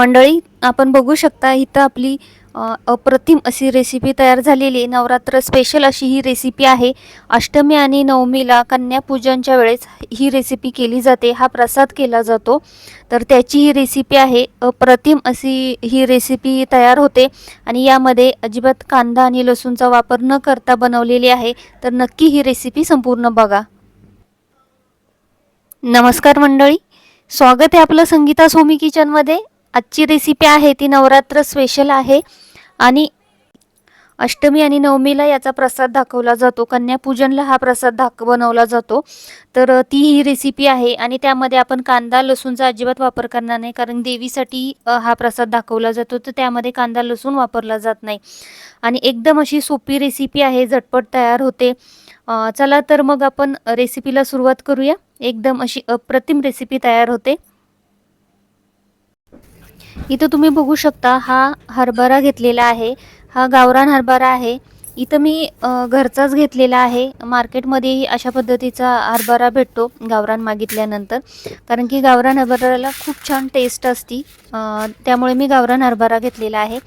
मंडळी आपण बघू शकता इथं आपली अप्रतिम अशी रेसिपी तयार झालेली आहे. नवरात्र स्पेशल अशी ही रेसिपी आहे. अष्टमी आणि नवमीला कन्यापूजनच्या वेळेस ही रेसिपी केली जाते. हा प्रसाद केला जातो. तर त्याची ही रेसिपी आहे. अप्रतिम अशी ही रेसिपी तयार होते. आणि यामध्ये अजिबात कांदा आणि लसूणचा वापर न करता बनवलेली आहे. तर नक्की ही रेसिपी संपूर्ण बघा. नमस्कार मंडळी. स्वागत आहे आपलं संगीता सोमी किचनमध्ये आजची रेसिपी आहे ती नवरात्र स्पेशल आहे. आणि अष्टमी आणि नवमीला याचा प्रसाद दाखवला जातो. कन्यापूजनला हा प्रसाद दाख बनवला जातो. तर ती ही रेसिपी आहे आणि त्यामध्ये आपण कांदा लसूणचा अजिबात वापर करणार नाही. कारण देवीसाठी हा प्रसाद दाखवला जातो. तर त्यामध्ये कांदा लसूण वापरला जात नाही. आणि एकदम अशी सोपी रेसिपी आहे झटपट तयार होते. चला तर मग आपण रेसिपीला सुरुवात करूया. एकदम अशी अप्रतिम रेसिपी तयार होते. इथं तुम्ही बघू शकता हा हरभरा घेतलेला आहे. हा गावरान हरभरा आहे. इथं मी घरचाच घेतलेला आहे. मार्केटमध्येही अशा पद्धतीचा हरभरा भेटतो गावरान मागितल्यानंतर. कारण की गावरान हरभऱ्याला खूप छान टेस्ट असती. त्यामुळे मी गावरान हरभरा घेतलेला आहे.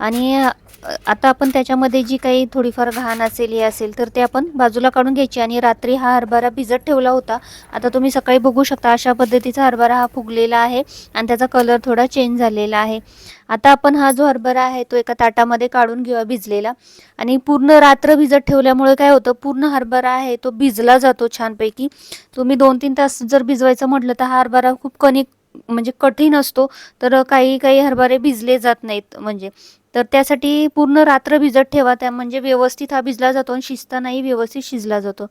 आणि आता आपण त्याच्यामध्ये जी काही थोडीफार घाण असेल हे असेल तर ते आपण बाजूला काढून घ्यायची आणि रात्री हा हरभरा भिजत ठेवला होता. आता तुम्ही सकाळी बघू शकता अशा पद्धतीचा हरभरा हा फुगलेला आहे आणि त्याचा कलर थोडा चेंज झालेला आहे. आता आपण हा जो हरभरा आहे तो एका ताटामध्ये काढून घेऊया भिजलेला. आणि पूर्ण रात्र भिजत ठेवल्यामुळे काय होतं पूर्ण हरभरा आहे तो भिजला जातो छानपैकी. तुम्ही दोन तीन तास जर भिजवायचं म्हटलं तर हा हरभरा खूप कणिक म्हणजे कठीण असतो तर काही काही हरभरे भिजले जात नाहीत म्हणजे. तर त्यासाठी पूर्ण रात्र भिजत ठेवा. त्या म्हणजे व्यवस्थित हा भिजला जातो आणि शिजतानाही व्यवस्थित शिजला जातो.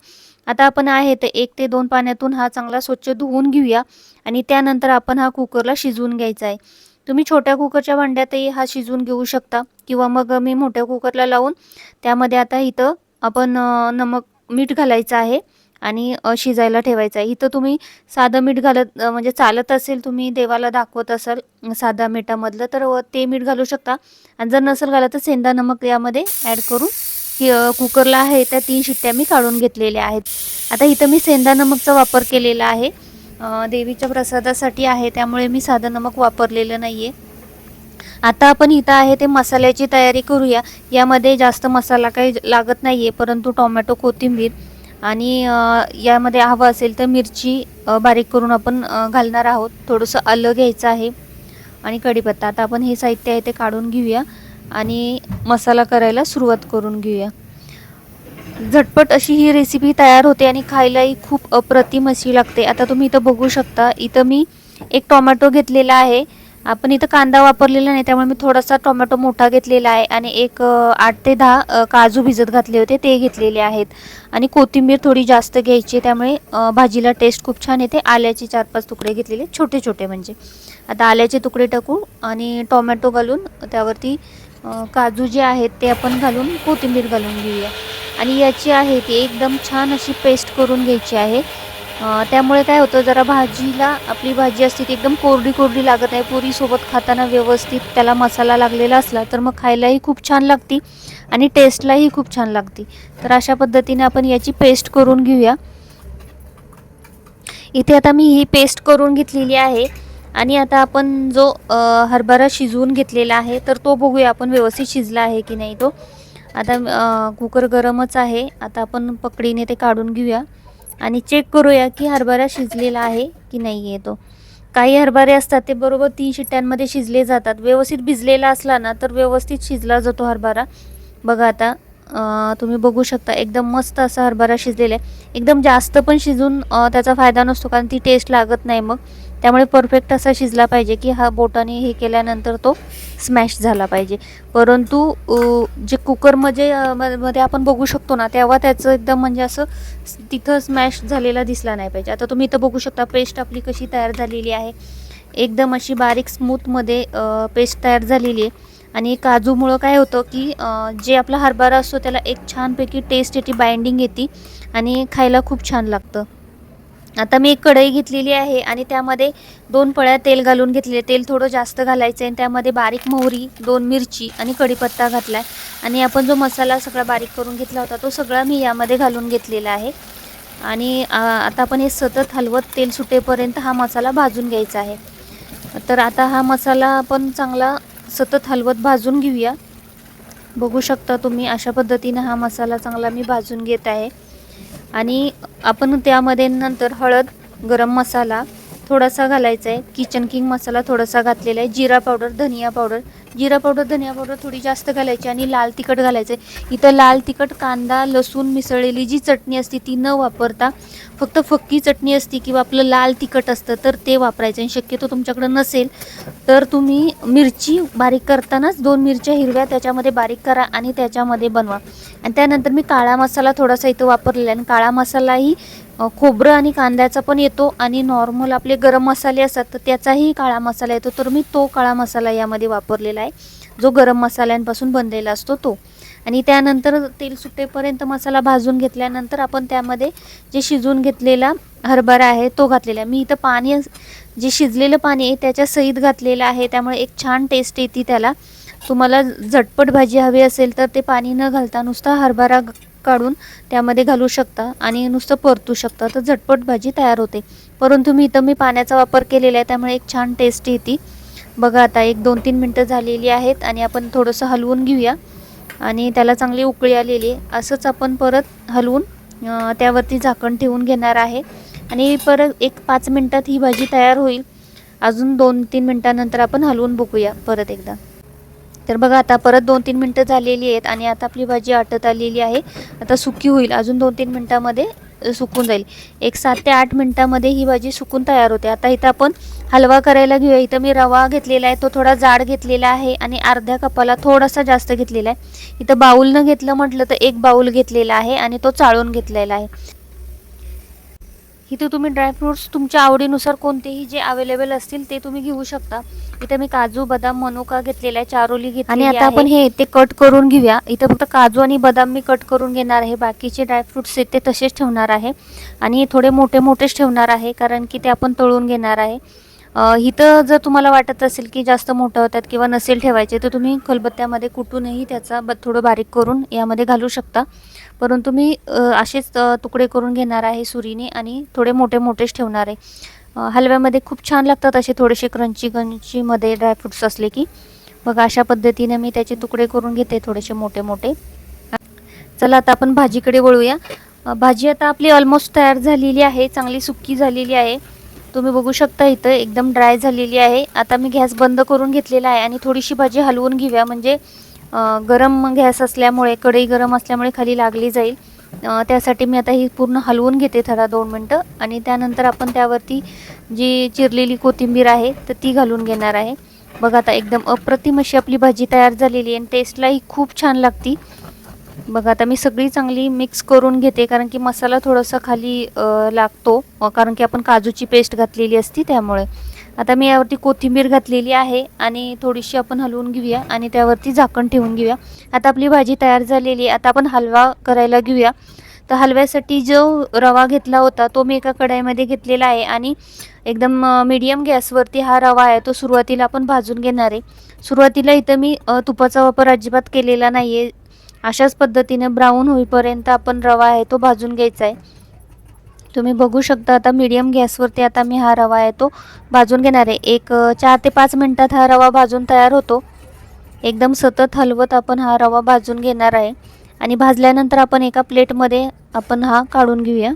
आता आपण आहे तर एक ते दोन पाण्यातून हा चांगला स्वच्छ धुवून घेऊया आणि त्यानंतर आपण हा कुकरला शिजवून घ्यायचा आहे. तुम्ही छोट्या कुकरच्या भांड्यातही हा शिजवून घेऊ शकता किंवा मग मी मोठ्या कुकरला लावून त्यामध्ये आता इथं आपण नमक मीठ घालायचं आहे. आणि शिजायला ठेवायचं आहे. इथं तुम्ही साधं मीठ घालत म्हणजे चालत असेल तुम्ही देवाला दाखवत असाल साधा मिठामधलं तर ते मीठ घालू शकता. आणि जर नसेल घाला तर सेंदा नमक यामध्ये ॲड करून की कुकरला आहे त्या तीन शिट्ट्या मी काढून घेतलेल्या आहेत. आता इथं मी सेंदा नमकचा वापर केलेला आहे. देवीच्या प्रसादासाठी आहे त्यामुळे मी साधं नमक वापरलेलं नाही आहे आता आपण इथं आहे ते मसाल्याची तयारी करूया. यामध्ये जास्त मसाला काही लागत नाही आहे परंतु टोमॅटो कोथिंबीर आणि यामध्ये हवं असेल तर मिरची बारीक करून आपण घालणार आहोत. थोडंसं आलं घ्यायचं आहे आणि कढीपत्ता. आता आपण हे साहित्य आहे ते काढून घेऊया आणि मसाला करायला सुरुवात करून घेऊया. झटपट अशी ही रेसिपी तयार होते आणि खायलाही खूप अप्रतिम अशी लागते. आता तुम्ही इथं बघू शकता इथं मी एक टोमॅटो घेतलेला आहे. आपण इथं कांदा वापरलेला नाही त्यामुळे मी थोडासा टोमॅटो मोठा घेतलेला आहे आणि एक आठ ते दहा काजू भिजत घातले होते ते घेतलेले आहेत. आणि कोथिंबीर थोडी जास्त घ्यायची त्यामुळे भाजीला टेस्ट खूप छान येते. आल्याचे चार पाच तुकडे घेतलेले छोटे छोटे म्हणजे. आता आल्याचे तुकडे टाकू आणि टोमॅटो घालून त्यावरती काजू जे आहेत ते आपण घालून कोथिंबीर घालून घेऊया. आणि याची आहे ती एकदम छान अशी पेस्ट करून घ्यायची आहे. त्यामुळे काय होतं जरा भाजीला आपली भाजी असते ती एकदम कोरडी कोरडी लागत आहे पुरीसोबत खाताना व्यवस्थित त्याला मसाला लागलेला असला तर मग खायलाही खूप छान लागती आणि टेस्टलाही खूप छान लागती. तर अशा पद्धतीने आपण याची पेस्ट करून घेऊया. इथे आता मी ही पेस्ट करून घेतलेली आहे आणि आता आपण जो हरभरा शिजवून घेतलेला आहे तर तो बघूया आपण व्यवस्थित शिजला आहे की नाही तो. आता कुकर गरमच आहे. आता आपण पकडीने ते काढून घेऊया. आणि चेक करूया की हरभरा शिजलेला आहे की नाही आहे तो. काही हरभरे असतात ते बरोबर तीन शिट्ट्यांमध्ये शिजले जातात. व्यवस्थित भिजलेला असला ना तर व्यवस्थित शिजला जातो हरभरा. बघा आता तुम्ही बघू शकता एकदम मस्त असा हरभरा शिजलेला आहे. एकदम जास्त पण शिजून त्याचा फायदा नसतो कारण ती टेस्ट लागत नाही मग. त्यामुळे परफेक्ट असा शिजला पाहिजे की हा बोटाने हे केल्यानंतर तो स्मॅश झाला पाहिजे. परंतु जे कुकरमध्ये म्हणजे म- मध्ये आपण बघू शकतो ना तेव्हा त्याचं एकदम म्हणजे असं तिथं स्मॅश झालेला दिसला नाही पाहिजे. आता तुम्ही इथं बघू शकता पेस्ट आपली कशी तयार झालेली आहे. एकदम अशी बारीक स्मूथमध्ये पेस्ट तयार झालेली आहे. आणि काजूमुळं काय होतं की जे आपला हरभरा असतो त्याला एक छानपैकी टेस्ट येते बाइंडिंग येते आणि खायला खूप छान लागतं. आता मी एक कढई घेतलेली आहे आणि त्यामध्ये दोन पळ्या तेल घालून घेतले तेल थोडं जास्त घालायचं आहे आणि त्यामध्ये बारीक मोहरी दोन मिरची आणि कढीपत्ता घातला आहे आणि आपण जो मसाला सगळा बारीक करून घेतला होता तो सगळा मी यामध्ये घालून घेतलेला आहे. आणि आता आपण हे सतत हलवत तेल सुटेपर्यंत हा मसाला भाजून घ्यायचा आहे. तर आता हा मसाला आपण चांगला सतत हलवत भाजून घेऊया. बघू शकता तुम्ही अशा पद्धतीनं हा मसाला चांगला मी भाजून घेत आहे. आणि आपण त्यामध्ये नंतर हळद गरम मसाला थोडासा घालायचा आहे. किचन किंग मसाला थोडासा घातलेला आहे. जिरा पावडर धनिया पावडर जिरा पावडर धनिया पावडर थोडी जास्त घालायची आणि लाल तिखट घालायचं आहे इथं लाल तिखट कांदा लसूण मिसळलेली जी चटणी असते ती न वापरता फक्त फक्की चटणी असते किंवा आपलं लाल तिखट असतं तर ते वापरायचं. आणि शक्यतो तुमच्याकडं नसेल तर तुम्ही मिरची बारीक करतानाच दोन मिरच्या हिरव्या त्याच्यामध्ये बारीक करा आणि त्याच्यामध्ये बनवा. आणि त्यानंतर मी काळा मसाला थोडासा इथं वापरलेला आहे. आणि काळा मसालाही खोबरं आणि कांद्याचा पण येतो आणि नॉर्मल आपले गरम मसाले असतात तर त्याचाही काळा मसाला येतो. तर मी तो काळा मसाला यामध्ये वापरलेला आहे जो गरम मसाल्यांपासून बनलेला असतो तो. आणि त्यानंतर तेल सुटेपर्यंत मसाला भाजून घेतल्यानंतर आपण त्यामध्ये जे शिजवून घेतलेला हरभरा आहे तो घातलेला आहे. मी इथं पाणी जे शिजलेलं पाणी आहे त्याच्या सहित घातलेलं आहे. त्यामुळे एक छान टेस्ट येते त्याला. तुम्हाला झटपट भाजी हवी असेल तर ते पाणी न घालता नुसता हरभरा काढून त्यामध्ये घालू शकता आणि नुसतं परतू शकता. तर झटपट भाजी तयार होते. परंतु मी इथं मी पाण्याचा वापर केलेला आहे. त्यामुळे एक छान टेस्ट येते. बघा आता एक दोन तीन मिनटं झालेली आहेत आणि आपण थोडंसं हलवून घेऊया. आणि त्याला चांगली उकळी आलेली असंच आपण परत हलवून त्यावरती झाकण ठेवून घेणार आहे. आणि परत एक पाच मिनटात ही भाजी तयार होईल. अजून दोन तीन मिनटानंतर आपण हलवून बघूया परत एकदा. तर बघा आता परत दोन तीन मिनटं झालेली आहेत आणि आता आपली भाजी आटत आलेली आहे. आता सुकी होईल. अजून दोन तीन मिनटामध्ये सुकून जाईल. एक सात ते आठ मिनटामध्ये ही भाजी सुकून तयार होते. आता इथं आपण हलवा करायला घेऊया. इथं मी रवा घेतलेला आहे तो थोडा जाड घेतलेला आहे आणि अर्ध्या कपाला थोडासा जास्त घेतलेला आहे. इथं बाऊलनं घेतलं म्हटलं तर एक बाऊल घेतलेला आहे आणि तो चाळून घेतलेला आहे. इथे तुम्ही ड्रायफ्रुट्स तुमच्या आवडीनुसार कोणतेही जे अवेलेबल असतील ते तुम्ही घेऊ शकता. इथे मी काजू बदाम मनुका घेतलेला आहे चारोली घेतली आणि आता आपण हे ते कट करून घेऊया. इथं फक्त काजू आणि बदाम मी कट करून घेणार आहे. बाकीचे ड्रायफ्रुट्स आहेत ते तसेच ठेवणार आहे. आणि थोडे मोठे मोठेच ठेवणार आहे कारण की ते आपण तळून घेणार आहे. इथं जर तुम्हाला वाटत असेल की जास्त मोठं होतात किंवा नसेल ठेवायचे तर तुम्ही खलबत्त्यामध्ये कुटूनही त्याचा ब थोडं बारीक करून यामध्ये घालू शकता. परंतु मी असेच तुकडे करून घेणार आहे सुरीने आणि थोडे मोठे मोठेच ठेवणार आहे. हलव्यामध्ये खूप छान लागतात असे थोडेसे क्रंची क्रंचीमध्ये ड्रायफ्रुट्स असले की. मग अशा पद्धतीने मी त्याचे तुकडे करून घेते थोडेसे मोठे मोठे. चला आता आपण भाजीकडे वळूया. भाजी आता आपली ऑलमोस्ट तयार झालेली आहे चांगली सुक्की झालेली आहे. तुम्ही बघू शकता इथं एकदम ड्राय झालेली आहे. आता मी गॅस बंद करून घेतलेला आहे आणि थोडीशी भाजी हलवून घेऊया. म्हणजे गरम गॅस असल्यामुळे कढई गरम असल्यामुळे खाली लागली जाईल. त्यासाठी मी आता ही पूर्ण हलवून घेते थोडा दोन मिनटं. आणि त्यानंतर आपण त्यावरती जी चिरलेली कोथिंबीर आहे तर ती घालून घेणार आहे. बघा आता एकदम अप्रतिम अशी आपली भाजी तयार झालेली आहे आणि टेस्टलाही खूप छान लागती. बघा आता मी सगळी चांगली मिक्स करून घेते कारण की मसाला थोडासा खाली लागतो. कारण की आपण काजूची पेस्ट घातलेली असती त्यामुळे. आता मी यावरती कोथिंबीर घातलेली आहे आणि थोडीशी आपण हलवून घेऊया आणि त्यावरती झाकण ठेवून घेऊया. आता आपली भाजी तयार झालेली आहे. आता आपण हलवा करायला घेऊया. तर हलव्यासाठी जो रवा घेतला होता तो मी एका कढाईमध्ये घेतलेला आहे आणि एकदम मीडियम गॅसवरती हा रवा आहे तो सुरुवातीला आपण भाजून घेणार आहे. सुरुवातीला इथं मी तुपाचा वापर अजिबात केलेला नाही आहे अशाच पद्धतीने ब्राऊन होईपर्यंत आपण रवा आहे तो भाजून घ्यायचा आहे. तुम्ही बघू शकता आता मीडियम गॅसवरती आता मी हा रवा आहे तो भाजून घेणार आहे. एक चार ते पाच मिनटात हा रवा भाजून तयार होतो. एकदम सतत हलवत आपण हा रवा भाजून घेणार आहे. आणि भाजल्यानंतर आपण एका प्लेटमध्ये आपण हा काढून घेऊया.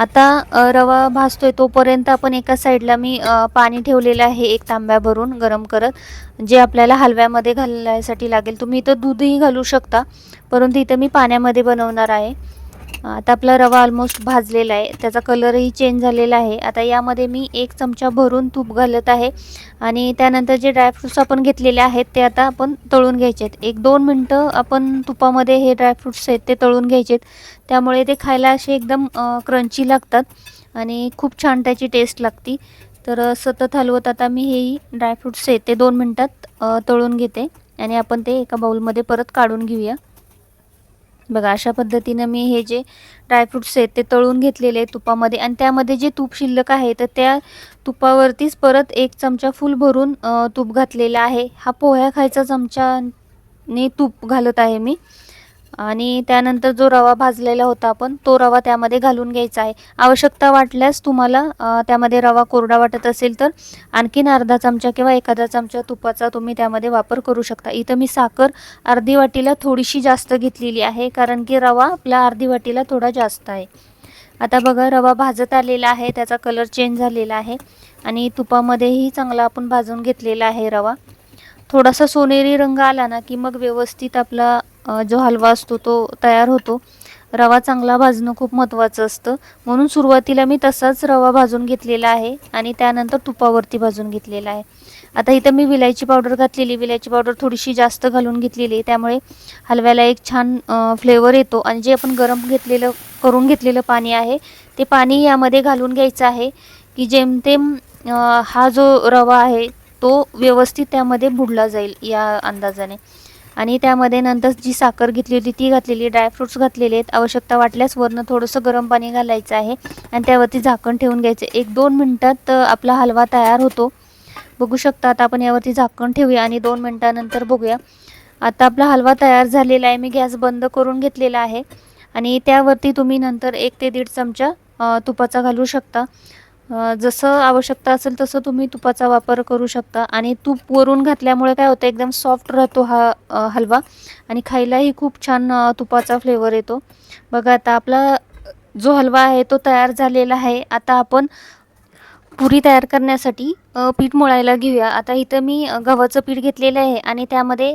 आता रवा भाजतोय तोपर्यंत आपण एका साईडला मी पाणी ठेवलेलं आहे एक तांब्या भरून गरम करत. जे आपल्याला हलव्यामध्ये घालण्यासाठी लागेल तुम्ही इथं दूधही घालू शकता परंतु इथं मी पाण्यामध्ये बनवणार आहे. आता आपला रवा ऑलमोस्ट भाजलेला आहे त्याचा कलरही चेंज झालेला आहे. आता यामध्ये मी एक चमचा भरून तूप घालत आहे आणि त्यानंतर जे ड्रायफ्रुट्स आपण घेतलेले आहेत ते आता आपण तळून घ्यायचे आहेत एक दोन मिनटं आपण तुपामध्ये हे ड्रायफ्रुट्स आहेत ते तळून घ्यायचे आहेत त्यामुळे ते खायला असे एकदम क्रंची लागतात आणि खूप छान त्याची टेस्ट लागती. तर सतत हलवत आता मी हेही ड्रायफ्रूट्स आहेत ते दोन मिनटात तळून घेते आणि आपण ते एका बाउलमध्ये परत काढून घेऊया. बघा अशा पद्धतीनं मी हे जे ड्रायफ्रुट्स आहेत ते तळून घेतलेले तुपामध्ये आणि त्यामध्ये जे तूप शिल्लक आहे तर त्या तुपावरतीच परत एक चमचा फुल भरून तूप घातलेला आहे. हा पोह्या खायचा चमचाने तूप घालत आहे मी. आणि त्यानंतर जो रवा भाजलेला होता आपण तो रवा त्यामध्ये घालून घ्यायचा आहे. आवश्यकता वाटल्यास तुम्हाला त्यामध्ये रवा कोरडा वाटत असेल तर आणखीन अर्धा चमचा किंवा एखादा चमचा तुपाचा तुम्ही त्यामध्ये वापर करू शकता. इथं मी साखर अर्धी वाटीला थोडीशी जास्त घेतलेली आहे कारण की रवा आपला अर्धी वाटीला थोडा जास्त आहे. आता बघा रवा भाजत आलेला आहे त्याचा कलर चेंज झालेला आहे आणि तुपामध्येही चांगला आपण भाजून घेतलेला आहे रवा. थोडासा सोनेरी रंग आला ना की मग व्यवस्थित आपला जो हलवा असतो तो तयार होतो. रवा चांगला भाजणं खूप महत्त्वाचं असतं. म्हणून सुरुवातीला मी तसाच रवा भाजून घेतलेला आहे आणि त्यानंतर तुपावरती भाजून घेतलेला आहे. आता इथं मी विलायची पावडर घातलेली. विलायची पावडर थोडीशी जास्त घालून घेतलेली आहे. त्यामुळे हलव्याला एक छान फ्लेवर येतो. आणि जे आपण गरम घेतलेलं करून घेतलेलं पाणी आहे ते पाणी यामध्ये घालून घ्यायचं आहे की जेमतेम हा जो रवा आहे तो व्यवस्थित त्यामध्ये बुडला जाईल या अंदाजाने. आणि त्यामध्ये नंतर जी साखर घेतली होती ती घातलेली ड्रायफ्रुट्स घातलेले आहेत. आवश्यकता वाटल्यास वरनं थोडंसं गरम पाणी घालायचं आहे. आणि त्यावरती झाकण ठेवून घ्यायचं. एक दोन मिनटात आपला हलवा तयार होतो. बघू शकता आता आपण यावरती झाकण ठेवूया आणि दोन मिनटानंतर बघूया. आता आपला हलवा तयार झालेला आहे. मी गॅस बंद करून घेतलेला आहे. आणि त्यावरती तुम्ही नंतर एक ते दीड चमचा तुपाचा घालू शकता. जसं आवश्यकता असेल तसं तुम्ही तुपाचा वापर करू शकता. आणि तूप वरून घातल्यामुळे काय होतं एकदम सॉफ्ट राहतो हा हलवा. आणि खायलाही खूप छान तुपाचा फ्लेवर येतो. बघा आता आपला जो हलवा आहे तो तयार झालेला आहे. आता आपण पुरी तयार करण्यासाठी पीठ मळायला घेऊया. आता इथं मी गव्हाचं पीठ घेतलेलं आहे आणि त्यामध्ये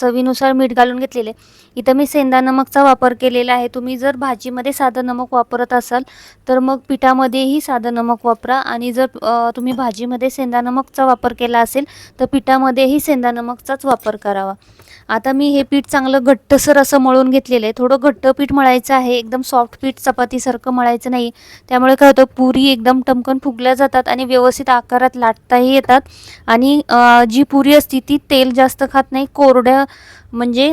चवीनुसार मीठ घालून घेतलेलं आहे. इथं मी सेंदा नमकचा वापर केलेला आहे. तुम्ही जर भाजीमध्ये साधं नमक वापरत असाल तर मग पिठामध्येही साधं नमक वापरा आणि जर तुम्ही भाजीमध्ये सेंदा नमकचा वापर केला असेल तर पिठामध्येही सेंदा नमकचाच वापर करावा. आता मी हे पीठ चांगलं घट्टसर असं मळून घेतलेलं आहे. थोडं घट्ट पीठ मळायचं आहे. एकदम सॉफ्ट पीठ चपातीसारखं मळायचं नाही. त्यामुळे काय होतं पुरी एकदम टमकन फुगल्या जातात आणि व्यवस्थित आकारात लाटताही येतात. आणि जी पुरी असती ती तेल जास्त खात नाही. कोरड्या म्हणजे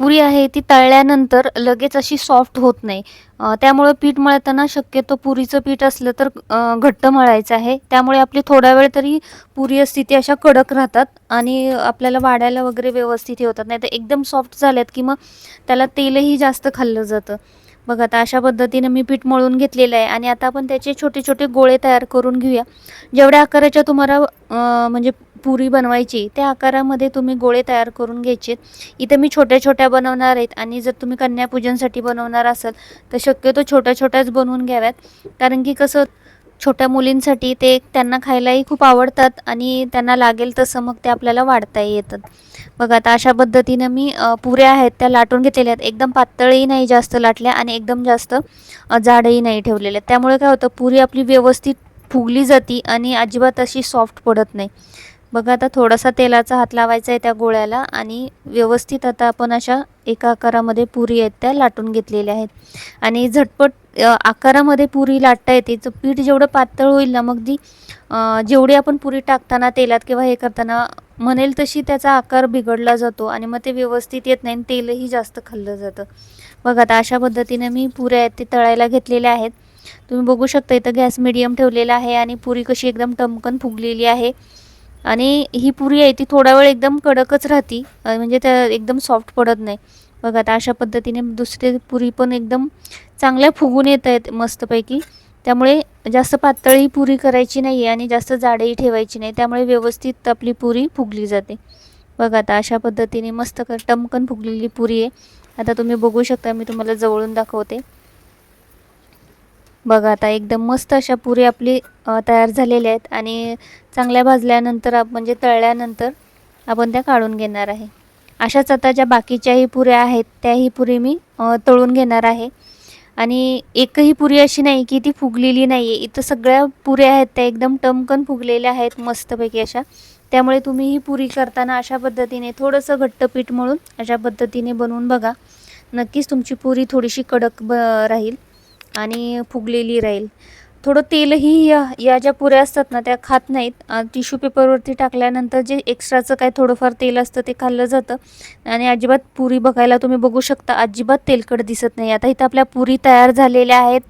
पुरी आहे ती तळल्यानंतर लगेच अशी सॉफ्ट होत नाही. त्यामुळे पीठ मळताना शक्यतो पुरीचं पीठ असलं तर घट्ट मळायचं आहे. त्यामुळे आपली थोडा वेळ तरी पुरी असती ती अशा कडक राहतात आणि आपल्याला वाढायला वगैरे व्यवस्थित हे होतात. नाही तर एकदम सॉफ्ट झाल्यात की मग त्याला तेलही जास्त खाल्लं जातं. बघा आता अशा पद्धतीनं मी पीठ मळून घेतलेलं आहे आणि आता आपण त्याचे छोटे छोटे गोळे तयार करून घेऊया. जेवढ्या आकाराच्या तुम्हाला म्हणजे पुरी बनवायची त्या आकारामध्ये तुम्ही गोळे तयार करून घ्यायचे. इथे मी छोट्या छोट्या बनवणार आहेत आणि जर तुम्ही कन्यापूजनसाठी बनवणार असाल तर शक्यतो छोट्या छोट्याच बनवून घ्याव्यात. कारण की कसं छोट्या मुलींसाठी ते त्यांना खायलाही खूप आवडतात आणि त्यांना लागेल तसं मग ते आपल्याला वाढताही येतात. बघा आता अशा पद्धतीनं मी पुऱ्या आहेत त्या लाटून घेतलेल्या आहेत. एकदम पातळही नाही जास्त लाटल्या आणि एकदम जास्त जाडही नाही ठेवलेल्या त्यामुळे काय होतं पुरी आपली व्यवस्थित फुगली जाती आणि अजिबात अशी सॉफ्ट पडत नाही. बघा आता थोडासा तेलाचा हात लावायचा आहे त्या गोळ्याला आणि व्यवस्थित आता आपण अशा एका आकारामध्ये पुरी आहेत त्या लाटून घेतलेल्या आहेत. आणि झटपट आकारामध्ये पुरी लाटता येते. तर पीठ जेवढं पातळ होईल ना मग ती जेवढी आपण पुरी टाकताना तेलात किंवा हे करताना म्हणेल तशी त्याचा आकार बिघडला जातो आणि मग ते व्यवस्थित येत नाही आणि तेलही जास्त खाल्लं जातं. बघा आता अशा पद्धतीने मी पुऱ्या आहेत ते तळायला घेतलेल्या आहेत. तुम्ही बघू शकता इथं गॅस मिडियम ठेवलेला आहे आणि पुरी कशी एकदम टमकन फुगलेली आहे. आणि ही पुरी आहे ती थोडा वेळ एकदम कडकच राहती म्हणजे त्या एकदम सॉफ्ट पडत नाही. बघा आता अशा पद्धतीने दुसरे पुरी पण एकदम चांगल्या फुगून येत आहेत मस्तपैकी. त्यामुळे जास्त पातळी पुरी करायची नाही आहे आणि जास्त जाडही ठेवायची नाही. त्यामुळे व्यवस्थित आपली पुरी फुगली जाते. बघा आता अशा पद्धतीने मस्त क टमकन फुगलेली पुरी आहे. आता तुम्ही बघू शकता मी तुम्हाला जवळून दाखवते. बघा आता एकदम मस्त अशा पुरी आपली तयार झालेल्या आहेत. आणि चांगल्या भाजल्यानंतर आप- म्हणजे तळल्यानंतर आपण त्या काढून घेणार आहे. अशाच आता ज्या बाकीच्याही पुऱ्या आहेत त्याही पुरी मी तळून घेणार आहे. आणि एकही पुरी अशी नाही की ती फुगलेली नाही आहे इथं सगळ्या पुऱ्या आहेत त्या एकदम टमकन फुगलेल्या आहेत मस्तपैकी अशा. त्यामुळे तुम्ही ही पुरी करताना अशा पद्धतीने थोडंसं घट्ट पीठ मळून अशा पद्धतीने बनवून बघा. नक्कीच तुमची पुरी थोडीशी कडक ब राहील आणि फुगलेली राहील. थोडं तेलही या या ज्या पुऱ्या असतात ना त्या खात नाहीत. टिश्यू पेपरवरती टाकल्यानंतर जे एक्स्ट्राचं काय थोडंफार तेल असतं ते खाल्लं जातं. आणि अजिबात पुरी बघायला तुम्ही बघू शकता. अजिबात तेलकट दिसत नाही. आता इथं आपल्या पुरी तयार झालेल्या आहेत.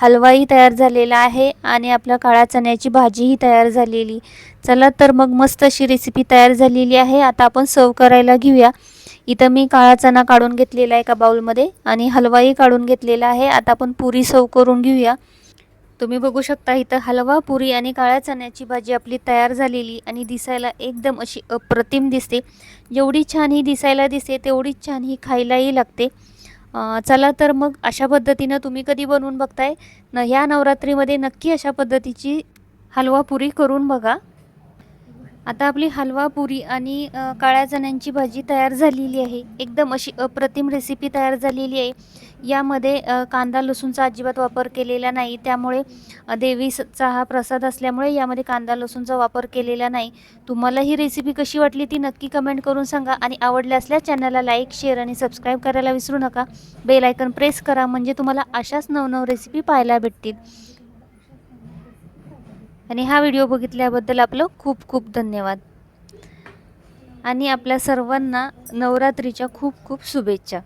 हलवाही तयार झालेला आहे. आणि आपल्या काळ्या चण्याची भाजीही तयार झालेली. चला तर मग मस्त अशी रेसिपी तयार झालेली आहे. आता आपण सर्व करायला घेऊया. इथं मी काळा चणा काढून घेतलेला आहे एका बाउलमध्ये आणि हलवाही काढून घेतलेला आहे. आता आपण पुरी सर्व करून घेऊया. तुम्ही बघू शकता इथं हलवा पुरी आणि काळ्या चण्याची भाजी आपली तयार झालेली आणि दिसायला एकदम अशी अप्रतिम दिसते. जेवढी छान ही दिसायला दिसते तेवढीच छान ही खायलाही लागते. चला तर मग अशा पद्धतीनं तुम्ही कधी बनवून बघताय? न ह्या नवरात्रीमध्ये नक्की अशा पद्धतीची हलवा पुरी करून बघा. आता आपली हलवा पुरी आणि काळ्या चण्यांची भाजी तयार झालेली आहे. एकदम अशी अप्रतिम रेसिपी तयार झालेली आहे. यामध्ये कांदा लसूणचा अजिबात वापर केलेला नाही. त्यामुळे देवीचा हा प्रसाद असल्यामुळे यामध्ये कांदा लसूणचा वापर केलेला नाही. तुम्हाला ही रेसिपी कशी वाटली ती नक्की कमेंट करून सांगा आणि आवडल्या असल्या चॅनलला लाईक शेअर आणि सबस्क्राईब करायला विसरू नका. बेल आयकन प्रेस करा म्हणजे तुम्हाला अशाच नवनव रेसिपी पाहायला भेटतील. आणि हा व्हिडिओ बघितल्याबद्दल आपलं खूप खूप धन्यवाद. आणि आपल्या सर्वांना नवरात्रीच्या खूप खूप शुभेच्छा.